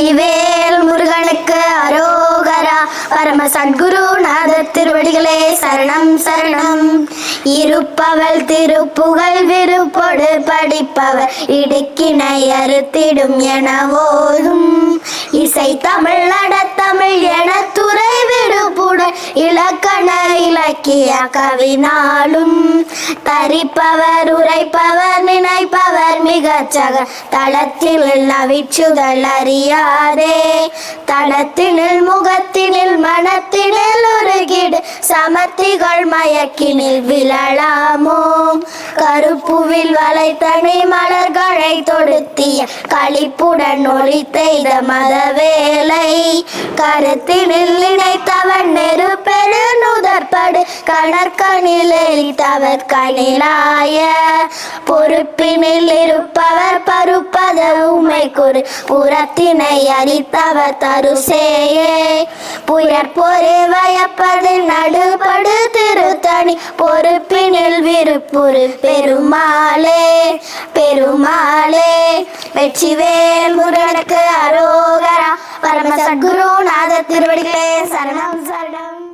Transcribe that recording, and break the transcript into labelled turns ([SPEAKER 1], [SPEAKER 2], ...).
[SPEAKER 1] வெற்றிவேல் முருகனுக்கு அரோகரா. பரம சத்குருநாத திருவடிகளே சரணம் சரணம். இருப்பவள் திருப்புகழ் விருப்பொடு படிப்பவர் இடுக்கினை அறுத்திடும் என ஓதும். இசை தமிழ் நடத்தமிழ் என துறை விடுப்புடன் இலக்கண இலக்கிய கவினாலும் தரிப்பவர் உரைப்பவர் மிகச்சக தளத்தினில் நவிச்சுதல் அறியாதே. தளத்தினில் முகத்தினில் மனத்தினில் உருகிடு சமத்திகள் மயக்கினில் விழலாமோ. கருப்புவில் வளைத்தனி மலர்களை தொடுத்திய களிப்புடன் ஒளி தெய்த மதவேலை. கருத்தினில் நினைத்தவன் நெருப்பெரு நுதற்படு கணற்கனில் எரித்தவர் கணிலாய பொறுப்பினில் இருப்பவர் பருப்பத உமை குறி புறத்தினை அறித்தவர் தருசேயே. புயற் பொறு வயப்பது நடுபடு திருத்தணி. பொறுப்பினில் விருப்புரு பெருமாளே பெருமாளே. வெற்றிவேல் முருகனுக்கு அரோகரா. பரம சத்குருநாத திருவடிகளே சரணம் சரணம்.